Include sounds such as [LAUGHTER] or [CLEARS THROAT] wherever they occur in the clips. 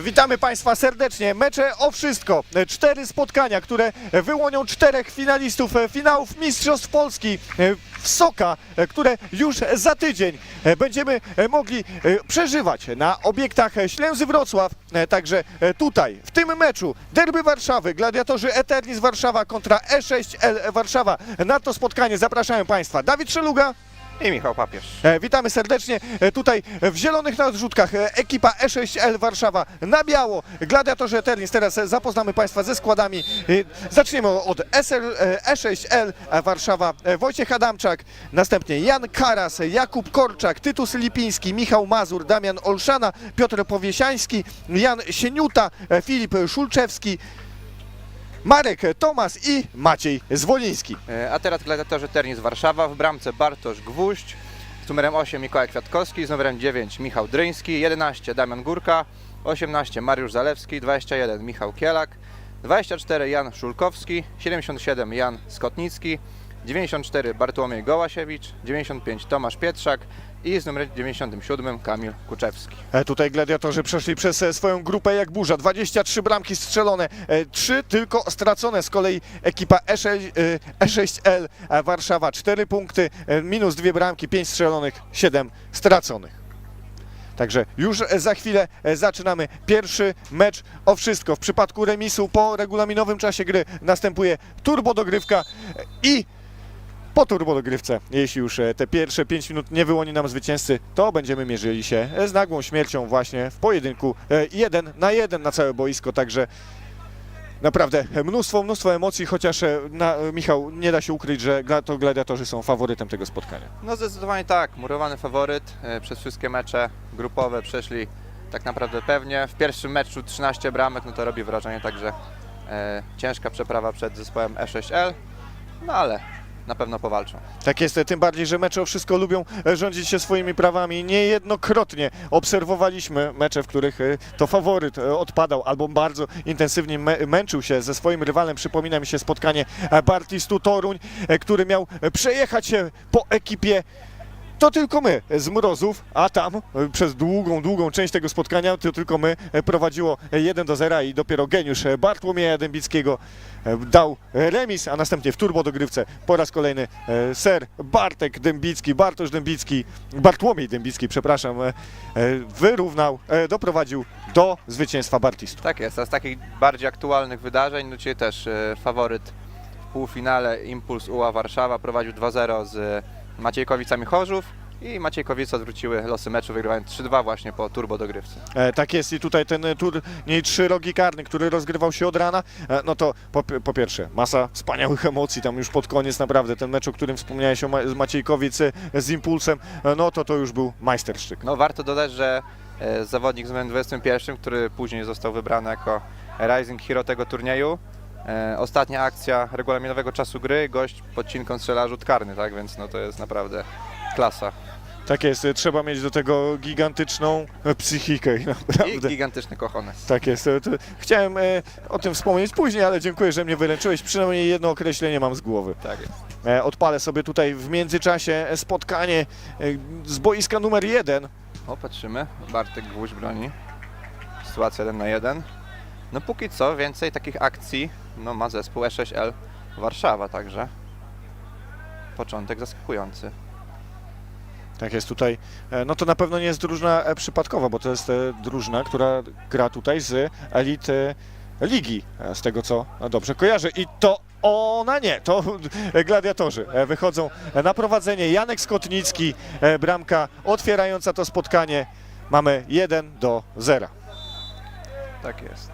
Witamy Państwa serdecznie. Mecze o wszystko. Cztery spotkania, które wyłonią czterech finalistów finałów Mistrzostw Polski w Soka, które już za tydzień będziemy mogli przeżywać na obiektach Ślęzy Wrocław. Także tutaj, w tym meczu Derby Warszawy, gladiatorzy Eternis Warszawa kontra E6L Warszawa. Na to spotkanie zapraszają Państwa Dawid Szeluga. I Michał Papież. E, Witamy serdecznie. E, Tutaj w zielonych nadrzutkach e, ekipa E6L Warszawa na biało. Gladiatorzy Eternis. Teraz zapoznamy Państwa ze składami. Zaczniemy od SL, e, E6L Warszawa. Wojciech Adamczak, następnie Jan Karas, Jakub Korczak, Tytus Lipiński, Michał Mazur, Damian Olszana, Piotr Powiesiański, Jan Sieniuta, Filip Szulczewski, Marek Tomas i Maciej Zwoliński. E, A teraz gladiatorzy Ternis Warszawa. W bramce Bartosz Gwóźdź. Z numerem 8 Mikołaj Kwiatkowski. Z numerem 9 Michał Dryński. 11 Damian Górka. 18 Mariusz Zalewski. 21 Michał Kielak. 24 Jan Szulkowski. 77 Jan Skotnicki. 94 Bartłomiej Gołasiewicz. 95 Tomasz Pietrzak. I z numerem 97 Kamil Kuczewski. E, Tutaj gladiatorzy przeszli przez e, swoją grupę jak burza. 23 bramki strzelone, 3 tylko stracone. Z kolei ekipa E6, e, E6L e, Warszawa 4 punkty, e, minus 2 bramki, 5 strzelonych, 7 straconych. Także już e, za chwilę e, zaczynamy pierwszy mecz o wszystko. W przypadku remisu po regulaminowym czasie gry następuje turbodogrywka e, i po turbodogrywce, jeśli już e, te pierwsze 5 minut nie wyłoni nam zwycięzcy, to będziemy mierzyli się e, z nagłą śmiercią właśnie w pojedynku e, jeden na jeden na całe boisko, także naprawdę e, mnóstwo, mnóstwo emocji, chociaż e, na, e, Michał, nie da się ukryć, że to gladiatorzy są faworytem tego spotkania. No zdecydowanie tak, murowany faworyt e, przez wszystkie mecze grupowe przeszli tak naprawdę pewnie. W pierwszym meczu 13 bramek, no to robi wrażenie, także e, ciężka przeprawa przed zespołem E6L, no ale na pewno powalczą. Tak jest, tym bardziej, że mecze o wszystko lubią e, rządzić się swoimi prawami. Niejednokrotnie obserwowaliśmy mecze, w których e, to faworyt e, odpadał albo bardzo intensywnie mę- męczył się ze swoim rywalem. Przypomina mi się spotkanie Bartistu Toruń, który miał przejechać się po ekipie to tylko my z Mrozów, a tam e, przez długą, długą część tego spotkania to tylko my e, prowadziło 1 do 0 i dopiero geniusz e, Bartłomieja Dębickiego e, dał remis, a następnie w turbodogrywce po raz kolejny e, ser Bartek Dębicki, Bartosz Dębicki, Bartłomiej Dębicki, przepraszam, e, e, wyrównał, e, doprowadził do zwycięstwa Bartistów. Tak jest, a z takich bardziej aktualnych wydarzeń, no dzisiaj też e, faworyt w półfinale Impuls UA Warszawa prowadził 2-0 z Maciejkowicami Chorzów i Maciejkowice odwróciły losy meczu, wygrywając 3-2 właśnie po turbodogrywce. E, tak jest i tutaj ten e, turniej trzy rogi karny, który rozgrywał się od rana, e, no to po, po pierwsze masa wspaniałych emocji, tam już pod koniec naprawdę ten mecz, o którym wspomniałeś o Ma- z Maciejkowic e, z Impulsem, e, no to to już był majstersztyk. No warto dodać, że e, zawodnik z numerem 21, który później został wybrany jako Rising Hero tego turnieju, e, ostatnia akcja regulaminowego czasu gry, gość podcinką strzela rzut karny, tak, więc no to jest naprawdę klasa. Tak jest, e, trzeba mieć do tego gigantyczną e, psychikę i I naprawdę. gigantyczny kochones. Tak jest. e, Chciałem o tym wspomnieć później, ale dziękuję, że mnie wyręczyłeś. Przynajmniej jedno określenie mam z głowy. Tak jest. Odpalę sobie tutaj w międzyczasie spotkanie z boiska numer jeden. O, patrzymy. Bartek Gwóźdź broni. Sytuacja 1 na 1. No póki co więcej takich akcji no, ma zespół E6L Warszawa, także początek zaskakujący. Tak jest tutaj. E, No to na pewno nie jest drużyna e, przypadkowa, bo to jest e, drużyna, która gra tutaj z elit e, ligi, z tego co dobrze kojarzę. I to ona nie, to [LAUGHS] gladiatorzy wychodzą na prowadzenie. Janek Skotnicki, bramka otwierająca to spotkanie. Mamy 1 do 0. Tak jest.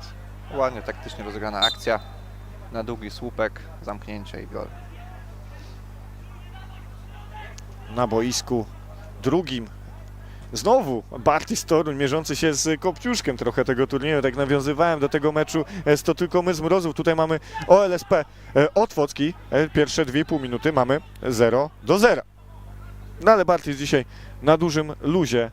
Ładnie taktycznie rozegrana akcja. Na długi słupek, zamknięcie i gol. Na boisku drugim Znowu Bartis Toruń mierzący się z Kopciuszkiem trochę tego turnieju, tak nawiązywałem do tego meczu, e, to tylko my z Mrozów, tutaj mamy OLSP e, Otwocki, e, pierwsze 2,5 minuty mamy 0 do 0. No ale Bartis dzisiaj na dużym luzie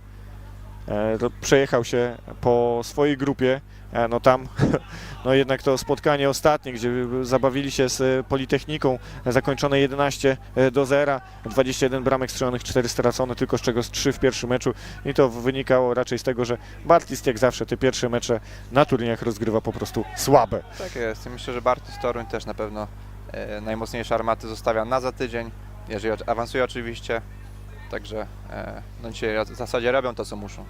przejechał się po swojej grupie. E, No tam, [LAUGHS] no jednak to spotkanie ostatnie, gdzie zabawili się z e, Politechniką, e, zakończone 11 do 0, 21 bramek strzelonych, 4 stracone, tylko z czego z 3 w pierwszym meczu i to wynikało raczej z tego, że Bartlist jak zawsze te pierwsze mecze na turniejach rozgrywa po prostu słabe. Tak jest. Myślę, że Bartus Toruń też na pewno e, najmocniejsze armaty zostawia na za tydzień, jeżeli awansuje oczywiście. Także e, no dzisiaj w zasadzie robią to, co muszą.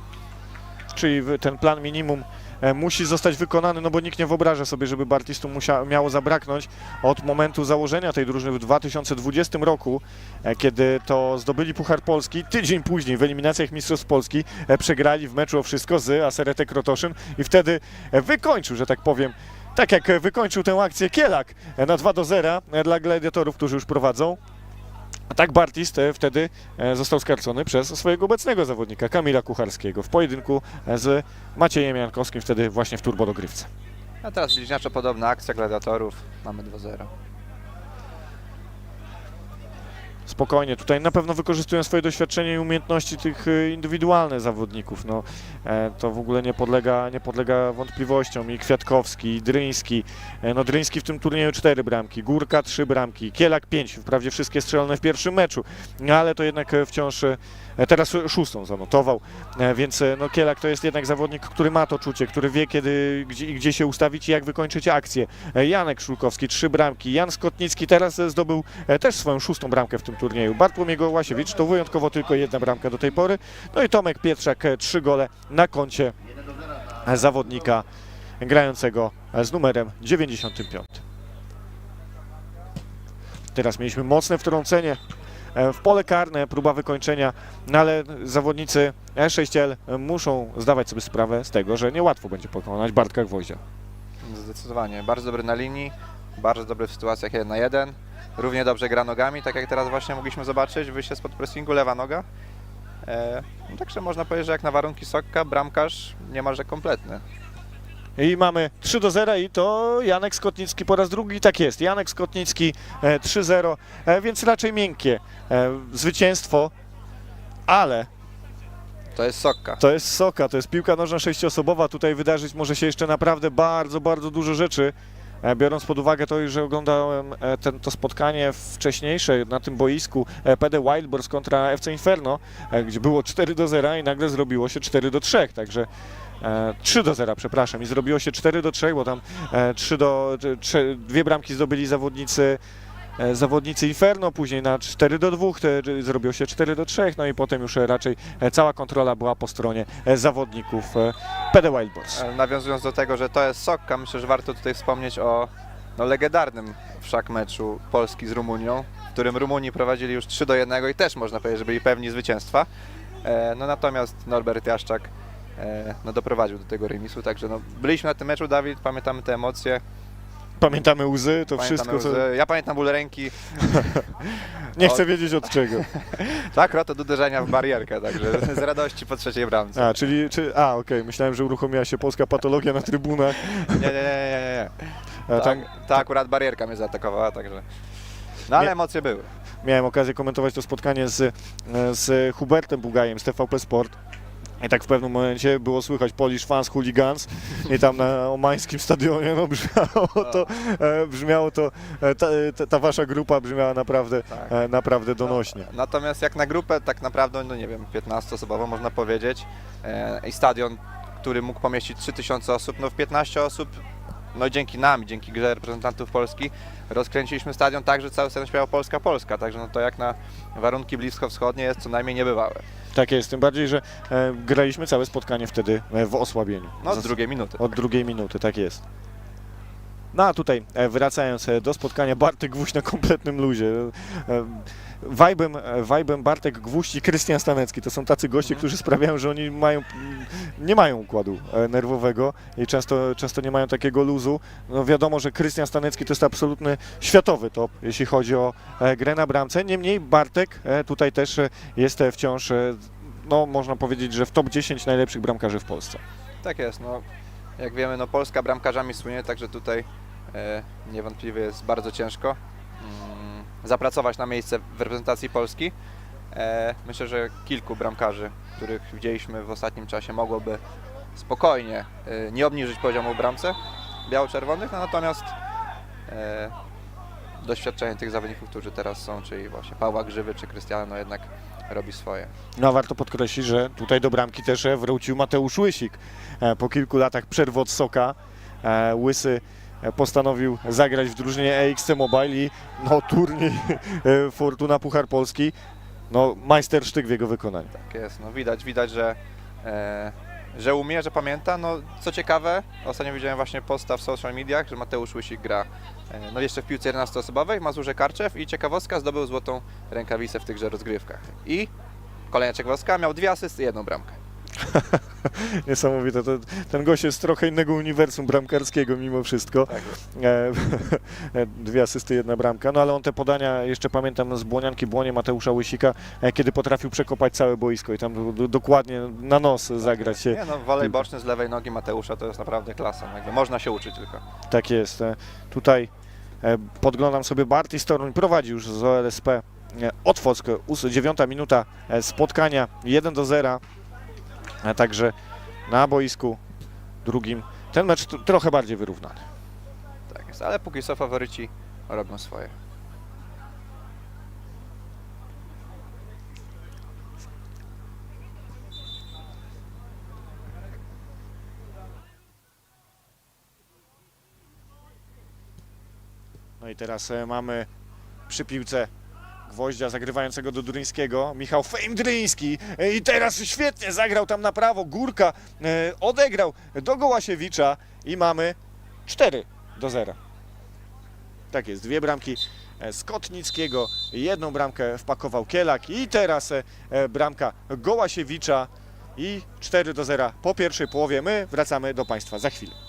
czyli ten plan minimum e, musi zostać wykonany, no bo nikt nie wyobraża sobie, żeby Bartistu musia, miało zabraknąć od momentu założenia tej drużyny w 2020 roku, e, kiedy to zdobyli Puchar Polski. Tydzień później w eliminacjach Mistrzostw Polski przegrali w meczu o wszystko z Aseretek Krotoszyn i wtedy wykończył, że tak powiem, tak jak wykończył tę akcję Kielak na 2 do 0 e, dla gladiatorów, którzy już prowadzą. A tak Bartist e, wtedy e, został skarcony przez swojego obecnego zawodnika, Kamila Kucharskiego, w pojedynku e, z Maciejem Jankowskim, wtedy właśnie w turbodogrywce. A teraz bliźniaczo podobna akcja gladiatorów. Mamy 2-0. Spokojnie, tutaj na pewno wykorzystują swoje doświadczenie i umiejętności tych e, indywidualnych zawodników. No, e, to w ogóle nie podlega, nie podlega wątpliwościom. I Kwiatkowski, i Dryński. E, no, Dryński w tym turnieju cztery bramki, Górka trzy bramki, Kielak pięć, wprawdzie wszystkie strzelone w pierwszym meczu, no, ale to jednak wciąż teraz szóstą zanotował, więc no, Kielak to jest jednak zawodnik, który ma to czucie, który wie kiedy, gdzie, gdzie się ustawić i jak wykończyć akcję. Janek Szulkowski trzy bramki, Jan Skotnicki teraz zdobył też swoją szóstą bramkę w tym turnieju. Bartłomiej Gołasiewicz to wyjątkowo tylko jedna bramka do tej pory. No i Tomek Pietrzak e, trzy gole na koncie zawodnika grającego z numerem 95. Teraz mieliśmy mocne wtrącenie e, w pole karne, próba wykończenia, no ale zawodnicy E6L muszą zdawać sobie sprawę z tego, że niełatwo będzie pokonać Bartka Gwoździa. Zdecydowanie. Bardzo dobry na linii, bardzo dobry w sytuacjach 1 na 1. Równie dobrze gra nogami, tak jak teraz właśnie mogliśmy zobaczyć, wyjście spod pressingu, lewa noga. E, no także można powiedzieć, że jak na warunki Sokka, bramkarz niemalże kompletny. I mamy 3 do 0 i to Janek Skotnicki po raz drugi, tak jest, Janek Skotnicki e, 3-0, e, więc raczej miękkie e, zwycięstwo, ale To jest Sokka. to jest Soka, to jest piłka nożna sześciosobowa, tutaj wydarzyć może się jeszcze naprawdę bardzo, bardzo dużo rzeczy, e, biorąc pod uwagę to, że oglądałem e, ten, to spotkanie wcześniejsze na tym boisku e, PD Wildboars kontra FC Inferno, e, gdzie było 4 do 0 i nagle zrobiło się 4 do 3, także e, 3 do 0, przepraszam, i zrobiło się 4 do 3, bo tam e, 3 do, 3, dwie bramki zdobyli zawodnicy e, zawodnicy Inferno, później na 4 do 2 te, zrobiło się 4 do 3, no i potem już e, raczej e, cała kontrola była po stronie e, zawodników e, PD Wildboars. E, Nawiązując do tego, że to jest Sokka, myślę, że warto tutaj wspomnieć o no, legendarnym wszak meczu Polski z Rumunią, w którym Rumuni prowadzili już 3 do 1 i też można powiedzieć, że byli pewni zwycięstwa. E, no natomiast Norbert Jaszczak e, no, doprowadził do tego remisu, także no, byliśmy na tym meczu, Dawid, pamiętamy te emocje, Pamiętamy łzy, to pamiętamy wszystko, co... łzy. Ja pamiętam ból ręki, [LAUGHS] Nie chcę wiedzieć od czego. [LAUGHS] tak, rot od uderzenia w barierkę, także z radości po trzeciej bramce. A, czyli, czy, a okej, myślałem, że uruchomiła się polska patologia na trybunach. Nie, nie, nie, nie, nie. E, Ta, Tam ta akurat barierka mnie zaatakowała, także... No ale Nie- emocje były. miałem okazję komentować to spotkanie z, e, z Hubertem Bugajem z TVP Sport. I tak w pewnym momencie było słychać Polish Fans Hooligans i tam na omańskim stadionie no, brzmiało to, e, brzmiało to e, ta, ta, ta wasza grupa brzmiała naprawdę, Tak. e, naprawdę donośnie. Natomiast jak na grupę, tak naprawdę, no nie wiem, 15-osobową można powiedzieć e, i stadion, który mógł pomieścić 3000 osób, no w 15 osób, no dzięki nam, dzięki grze reprezentantów Polski, rozkręciliśmy stadion tak, że cały stadion śpiewał Polska, Polska, także no to jak na warunki bliskowschodnie jest co najmniej niebywałe. Tak jest, tym bardziej, że e, graliśmy całe spotkanie wtedy e, w osłabieniu. No Zas- drugiej minuty. Od drugiej minuty, tak jest. No a tutaj e, wracając e, do spotkania Bartek Gwóźdź na kompletnym luzie. E, Wajbem, e, wajbem Bartek Gwóźdź i Krystian Stanecki to są tacy goście, Mhm. którzy sprawiają, że oni mają, nie mają układu e, nerwowego i często, często nie mają takiego luzu. No wiadomo, że Krystian Stanecki to jest absolutny światowy top, jeśli chodzi o e, grę na bramce. Niemniej Bartek tutaj też jest wciąż, no można powiedzieć, że w top 10 najlepszych bramkarzy w Polsce. Tak jest, no jak wiemy, no Polska bramkarzami słynie, także tutaj e, niewątpliwie jest bardzo ciężko zapracować na miejsce w reprezentacji Polski. E, myślę, że kilku bramkarzy, których widzieliśmy w ostatnim czasie, mogłoby spokojnie e, nie obniżyć poziomu w bramce biało-czerwonych, no natomiast e, doświadczenie tych zawodników, którzy teraz są, czyli właśnie Pawła Grzywy czy Krystiana, no jednak robi swoje. No a warto podkreślić, że tutaj do bramki też wrócił Mateusz Łysik. Po kilku latach przerwy od Soka Łysy postanowił zagrać w drużynie EXC Mobile i no, turniej e, Fortuna Puchar Polski. No, majstersztyk w jego wykonaniu. Tak jest, no widać, widać, że, e, że umie, że pamięta. No co ciekawe, ostatnio widziałem właśnie posta w social mediach, że Mateusz Łysik gra e, no jeszcze w piłce 11-osobowej, Mazurze Karczew i ciekawostka zdobył złotą rękawicę w tychże rozgrywkach. I kolejna ciekawostka, miał dwie asysty i jedną bramkę. [LAUGHS] Niesamowite. To, ten gość jest z trochę innego uniwersum bramkarskiego mimo wszystko. Tak. E, [LAUGHS] Dwie asysty, jedna bramka. No ale on te podania, jeszcze pamiętam z Błonianki Błonie Mateusza Łysika, e, kiedy potrafił przekopać całe boisko i tam do, do, dokładnie na nos zagrać się. Nie no, wolej boczny z lewej nogi Mateusza to jest naprawdę klasa. Jakby można się uczyć tylko. Tak jest. E, Tutaj podglądam sobie Barty Storuń prowadzi już z OLSP Otwock, dziewiąta minuta spotkania 1 do 0. Także na boisku drugim ten mecz trochę bardziej wyrównany. Tak jest, ale póki co faworyci robią swoje. No i teraz e, mamy przy piłce gwoździa zagrywającego do Duryńskiego, Michał Fejm-Dryński E, i teraz świetnie zagrał tam na prawo, Górka e, odegrał do Gołasiewicza i mamy 4 do 0. Tak jest, dwie bramki e, Skotnickiego, jedną bramkę wpakował Kielak i teraz e, e, bramka Gołasiewicza i 4 do 0 po pierwszej połowie. My wracamy do Państwa za chwilę.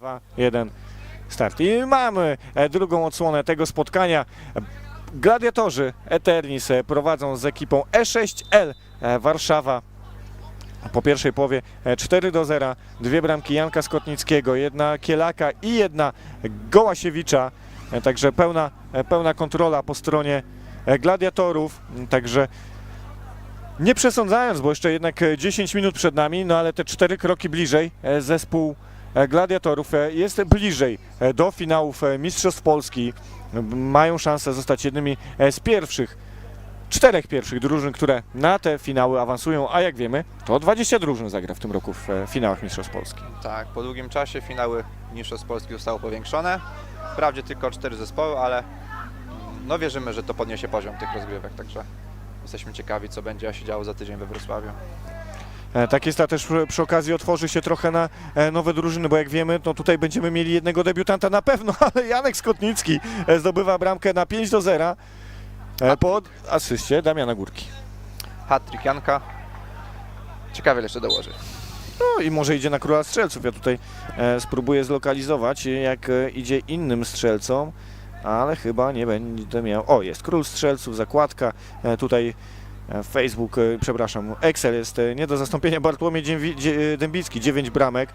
Dwa, jeden, start. I mamy e, drugą odsłonę tego spotkania. Gladiatorzy Eternis e, prowadzą z ekipą E6L e, Warszawa. Po pierwszej połowie e, 4 do 0, dwie bramki Janka Skotnickiego, jedna Kielaka i jedna Gołasiewicza. Także pełna, pełna kontrola po stronie gladiatorów. Także nie przesądzając, bo jeszcze jednak e, 10 minut przed nami, no ale te cztery kroki bliżej zespół gladiatorów e, jest bliżej e, do finałów e, Mistrzostw Polski. Mają szansę zostać jednymi e, z pierwszych, czterech pierwszych drużyn, które na te finały awansują, a jak wiemy, to 20 drużyn zagra w tym roku w e, finałach Mistrzostw Polski. Tak, po długim czasie finały Mistrzostw Polski zostały powiększone. Wprawdzie tylko cztery zespoły, ale mm, no wierzymy, że to podniesie poziom tych rozgrywek, także jesteśmy ciekawi, co będzie się działo za tydzień we Wrocławiu. E, Tak jest, a też przy, okazji otworzy się trochę na e, nowe drużyny, bo jak wiemy, no tutaj będziemy mieli jednego debiutanta na pewno, [LAUGHS] ale Janek Skotnicki e, zdobywa bramkę na 5 do 0 e, po asyście Damiana Górki. Hat-trick Janka. Ciekawie jeszcze dołoży. No i może idzie na króla strzelców. Ja tutaj e, spróbuję zlokalizować, jak e, idzie innym strzelcom, ale chyba nie będę miał. O, jest król strzelców, zakładka. E, tutaj Facebook, e, przepraszam, Excel jest e, nie do zastąpienia. Bartłomiej Dębicki, 9 bramek.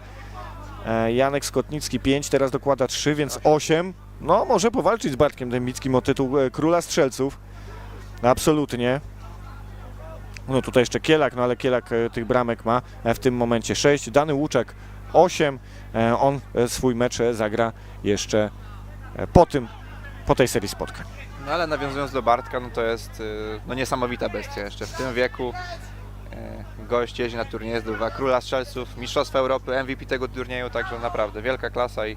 E, Janek Skotnicki 5, teraz dokłada 3, więc 8. No, może powalczyć z Bartkiem Dębickim o tytuł e, króla strzelców. Absolutnie. No tutaj jeszcze Kielak, no ale Kielak e, tych bramek ma e, w tym momencie 6. Dany Łuczek 8. E, On e, swój mecz e, zagra jeszcze e, po tym, po tej serii spotkań. No ale nawiązując do Bartka, no to jest y, no, niesamowita bestia jeszcze w tym wieku. Y, Gość jeździ na turnieje, zdobywa króla strzelców, mistrzostwa Europy, MVP tego turnieju, także naprawdę wielka klasa i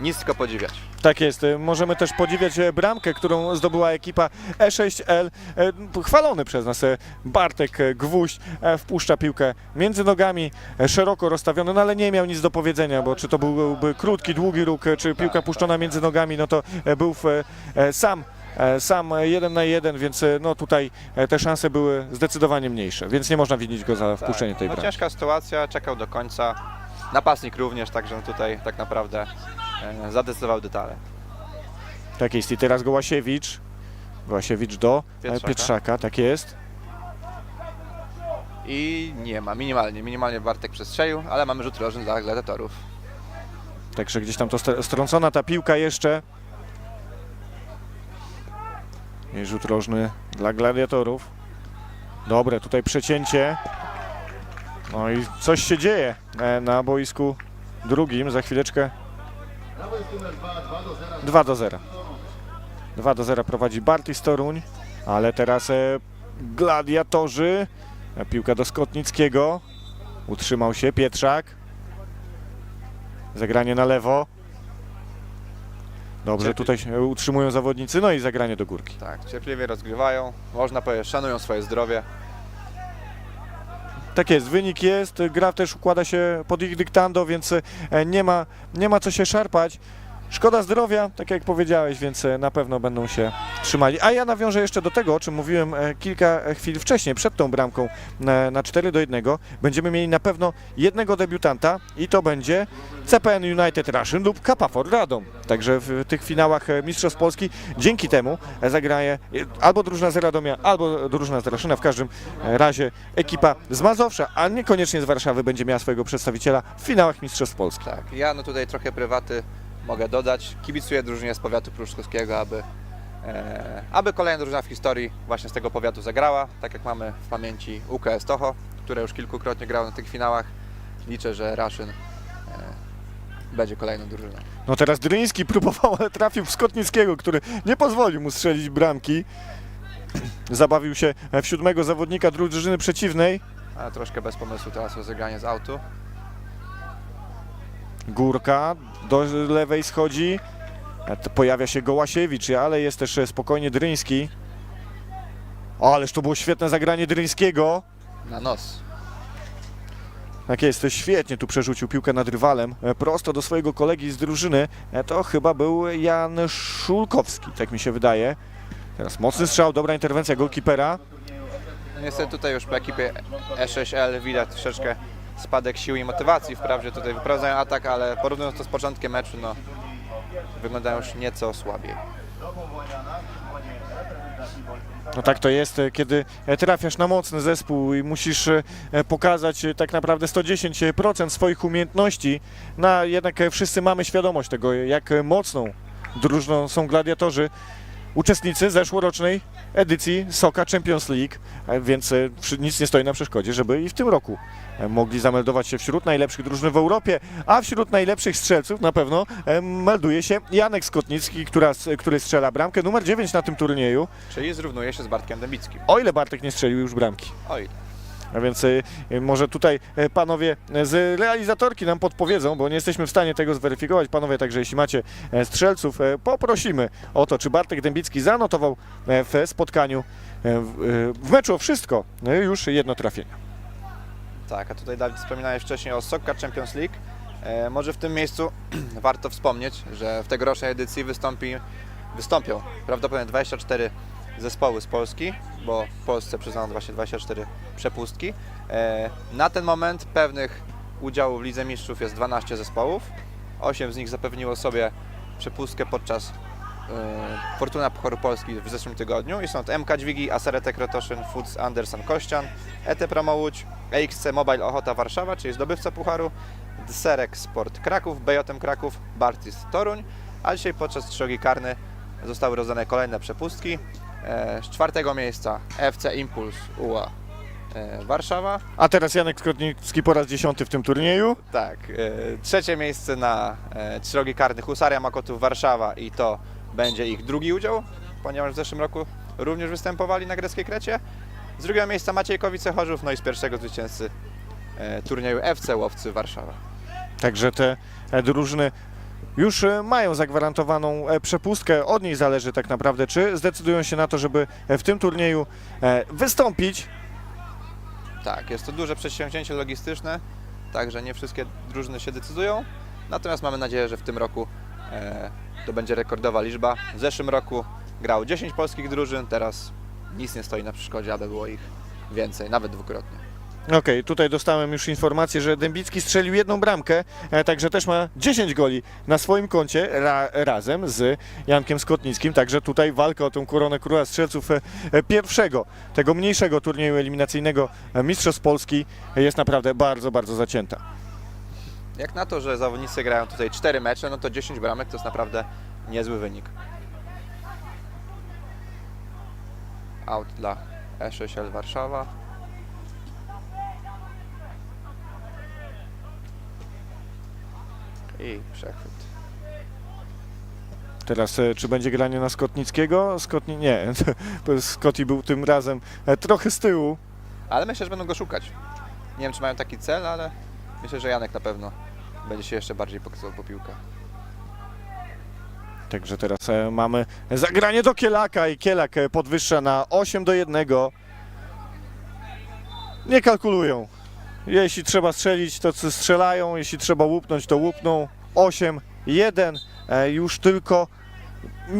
nic tylko podziwiać. Tak jest. E, Możemy też podziwiać bramkę, którą zdobyła ekipa E6L. E, Chwalony przez nas Bartek Gwóźdź e, wpuszcza piłkę między nogami, e, szeroko rozstawiony, no ale nie miał nic do powiedzenia, bo czy to byłby krótki, długi róg, e, czy piłka puszczona między nogami, no to był sam sam e, jeden na jeden, więc e, no tutaj e, te szanse były zdecydowanie mniejsze, więc nie można winić go za wpuszczenie tej no, bramki. ciężka sytuacja, czekał do końca. Napastnik również, także no tutaj tak naprawdę zadecydował detale. Tak jest i teraz Gołasiewicz. Gołasiewicz do Pietrzaka. Pietrzaka, tak jest. I nie ma, minimalnie, minimalnie Bartek przestrzelił, ale mamy rzut rożny dla gladiatorów. Także gdzieś tam to st- strącona ta piłka jeszcze. I rzut rożny dla gladiatorów. Dobre, tutaj przecięcie. No i coś się dzieje e, na boisku drugim. Za chwileczkę 2 do 0. 2 do 0 prowadzi Bartis Toruń, ale teraz e, gladiatorzy. E, Piłka do Skotnickiego. Utrzymał się Pietrzak. Zagranie na lewo. Dobrze, tutaj się utrzymują zawodnicy, no i zagranie do górki. Tak, cierpliwie rozgrywają, można powiedzieć, szanują swoje zdrowie. Tak jest, wynik jest, gra też układa się pod ich dyktando, więc e, nie ma, nie ma co się szarpać. Szkoda zdrowia, tak jak powiedziałeś, więc e, na pewno będą się trzymali. A ja nawiążę jeszcze do tego, o czym mówiłem e, kilka chwil wcześniej, przed tą bramką na, na 4 do 1. Będziemy mieli na pewno jednego debiutanta i to będzie CPN United Russian lub Kapafor Radom. Także w tych finałach e, Mistrzostw Polski dzięki temu e, zagraje e, albo drużyna z Radomia, albo drużyna z Raszyna. W każdym e, razie ekipa z Mazowsza, a niekoniecznie z Warszawy będzie miała swojego przedstawiciela w finałach Mistrzostw Polski. Tak, ja no tutaj trochę prywaty mogę dodać. Kibicuję drużynie z powiatu pruszkowskiego, aby, e, aby kolejna drużyna w historii właśnie z tego powiatu zagrała. Tak jak mamy w pamięci UKS Toho, które już kilkukrotnie grało na tych finałach. Liczę, że Raszyn e, będzie kolejną drużyną. No teraz Dryński [LAUGHS] próbował, ale trafił w Skotnickiego, który nie pozwolił mu strzelić bramki. Zabawił się w siódmego zawodnika drużyny przeciwnej. Ale troszkę bez pomysłu teraz rozegranie z autu. Górka do lewej schodzi. Pojawia się Gołasiewicz, ale jest też e, spokojnie Dryński. O, ależ to było świetne zagranie Dryńskiego. Na nos. Tak jest, świetnie tu przerzucił piłkę nad rywalem, e, prosto do swojego kolegi z drużyny. E, To chyba był Jan Szulkowski, tak mi się wydaje. Teraz mocny strzał, dobra interwencja golkipera. No niestety tutaj już po ekipie E6L widać troszeczkę spadek sił i motywacji. Wprawdzie tutaj wyprowadzają atak, ale porównując to z początkiem meczu, no wyglądają już nieco słabiej. No tak to jest, e, kiedy e, trafiasz na mocny zespół i musisz e, pokazać tak naprawdę 110% swoich umiejętności. No jednak wszyscy mamy świadomość tego, jak mocną drużyną są gladiatorzy. Uczestnicy zeszłorocznej edycji Soka Champions League, e, więc e, nic nie stoi na przeszkodzie, żeby i w tym roku e, mogli zameldować się wśród najlepszych drużyn w Europie, a wśród najlepszych strzelców na pewno melduje się Janek Skotnicki, która, który strzela bramkę numer 9 na tym turnieju. Czyli zrównuje się z Bartkiem Dębickim. O ile Bartek nie strzelił już bramki. Oj, A więc y, y, może tutaj y, panowie z realizatorki nam podpowiedzą, bo nie jesteśmy w stanie tego zweryfikować. Panowie, także jeśli macie e, strzelców, e, poprosimy o to, czy Bartek Dębicki zanotował e, w spotkaniu w, meczu o wszystko już jedno trafienie. tak, a tutaj Dawid wspominałeś wcześniej o Soccer Champions League. Może w tym miejscu [CLEARS THROAT] warto wspomnieć, że w tegorocznej edycji wystąpi, wystąpią prawdopodobnie 24 zespoły z Polski, bo w Polsce przyznano właśnie 24 przepustki. E, na ten moment pewnych udziałów w Lidze Mistrzów jest 12 zespołów. 8 z nich zapewniło sobie przepustkę podczas e, Fortuna Pucharu Polski w zeszłym tygodniu i są to MK Dźwigi, Aseretek Rotoszyn, Foods Anderson Kościan, ET Promo Łódź, EXC Mobile Ochota Warszawa, czyli zdobywca Pucharu, Serek Sport Kraków, BJM Kraków, Bartis Toruń, a dzisiaj podczas trzogi karny zostały rozdane kolejne przepustki. E, Z czwartego miejsca FC Impuls UA e, Warszawa, A teraz Janek Skotnicki po raz dziesiąty w tym turnieju. tak, e, trzecie miejsce na trzogi karnych Husaria Makotów Warszawa i to będzie ich drugi udział, ponieważ w zeszłym roku również występowali na greckiej krecie. Z drugiego miejsca Maciejkowice Chorzów, no i z pierwszego zwycięzcy turnieju FC Łowcy Warszawa. Także te drużyny już e, mają zagwarantowaną e, przepustkę. Od niej zależy tak naprawdę, czy zdecydują się na to, żeby e, w tym turnieju wystąpić. Tak, jest to duże przedsięwzięcie logistyczne, także nie wszystkie drużyny się decydują. Natomiast mamy nadzieję, że w tym roku e, to będzie rekordowa liczba. W zeszłym roku grało 10 polskich drużyn, teraz nic nie stoi na przeszkodzie, aby było ich więcej, nawet dwukrotnie. Okej, tutaj dostałem już informację, że Dębicki strzelił jedną bramkę, e, także też ma 10 goli na swoim koncie ra, razem z Jankiem Skotnickim, także tutaj walka o tę koronę króla strzelców e, e, pierwszego, tego mniejszego turnieju eliminacyjnego Mistrzostw Polski jest naprawdę bardzo, bardzo zacięta. Jak na to, że zawodnicy grają tutaj 4 mecze, no to 10 bramek to jest naprawdę niezły wynik. Out dla E6L Warszawa. I przechwyt. Teraz e, czy będzie granie na Skotnickiego? Skotni... Nie, [LAUGHS] Scotty był tym razem e, trochę z tyłu. Ale myślę, że będą go szukać. Nie wiem, czy mają taki cel, ale myślę, że Janek na pewno będzie się jeszcze bardziej pokazywał po piłkę. Także teraz e, mamy zagranie do Kielaka i Kielak podwyższa na 8 do 1. Nie kalkulują. Jeśli trzeba strzelić, to strzelają, jeśli trzeba łupnąć, to łupną. 8 1 e, już tylko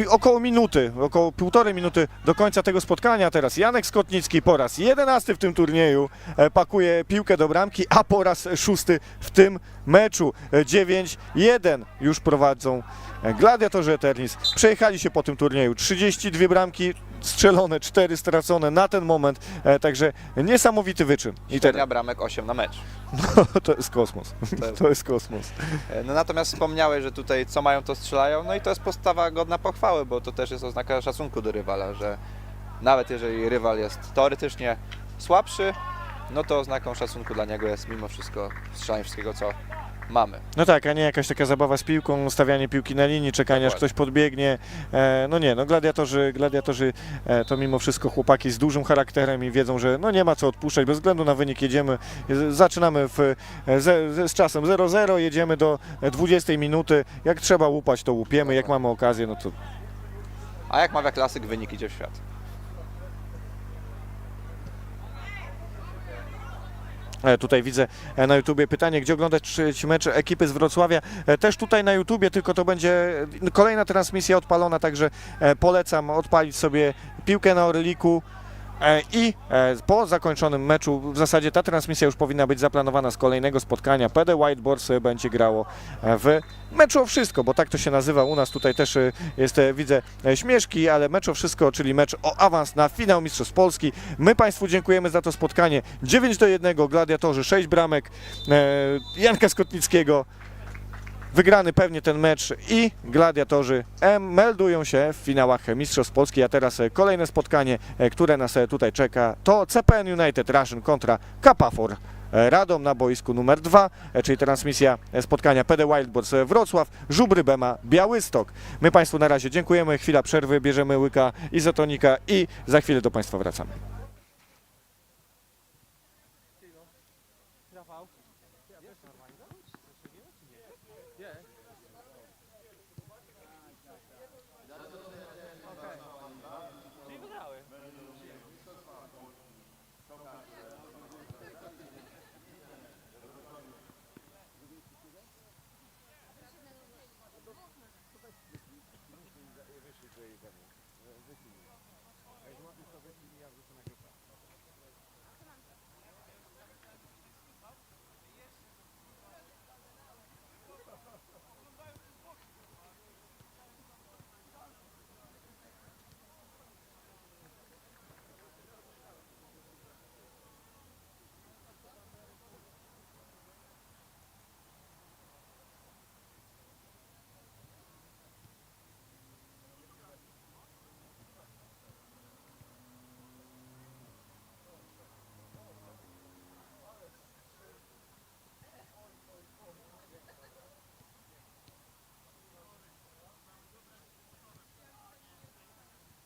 około minuty, około półtorej minuty do końca tego spotkania. Teraz Janek Skotnicki po raz 11 w tym turnieju e, pakuje piłkę do bramki, a po raz szósty w tym meczu. E, 9-1 już prowadzą e, gladiatorzy Eternis. Przejechali się po tym turnieju. 32 bramki strzelone, 4 stracone na ten moment. E, Także niesamowity wyczyn. I teraz bramek 8 na mecz. [LAUGHS] to jest kosmos. To jest- To jest kosmos. E, No natomiast wspomniałeś, że tutaj co mają to strzelają, no i to jest postawa godna pochwały, bo to też jest oznaka szacunku do rywala, że nawet jeżeli rywal jest teoretycznie słabszy, no to oznaką szacunku dla niego jest mimo wszystko strzelanie wszystkiego, co mamy. No tak, a nie jakaś taka zabawa z piłką, stawianie piłki na linii, czekanie aż Dokładnie. ktoś podbiegnie. E, no nie, no gladiatorzy, gladiatorzy e, to mimo wszystko chłopaki z dużym charakterem i wiedzą, że no nie ma co odpuszczać, bez względu na wynik jedziemy, z- zaczynamy w, e, ze, ze, z czasem 0-0, jedziemy do e, 20 minuty, jak trzeba łupać to łupiemy, jak mamy okazję, no to A jak mawia klasyk, wynik idzie w świat. Tutaj widzę e, na YouTubie pytanie, gdzie oglądać mecz ekipy z Wrocławia. E, Też tutaj na YouTubie, tylko to będzie e, kolejna transmisja odpalona, także e, polecam odpalić sobie piłkę na Orliku. E, I e, po zakończonym meczu, w zasadzie ta transmisja już powinna być zaplanowana z kolejnego spotkania. PD Whiteboards e, będzie grało e, w meczu o wszystko, bo tak to się nazywa. U nas tutaj też jest, widzę, śmieszki, ale mecz o wszystko, czyli mecz o awans na finał Mistrzostw Polski. My Państwu dziękujemy za to spotkanie. 9 do 1, gladiatorzy, 6 bramek Janka Skotnickiego. Wygrany pewnie ten mecz i gladiatorzy M meldują się w finałach Mistrzostw Polski. A teraz e, kolejne spotkanie, e, które nas e, tutaj czeka, to CPN United Russian kontra Kapafor. Radom na boisku numer 2, czyli transmisja spotkania PD Wildbots e, Wrocław, Żubry Bema, Białystok. My Państwu na razie dziękujemy, chwila przerwy, bierzemy łyka izotonika i za chwilę do Państwa wracamy.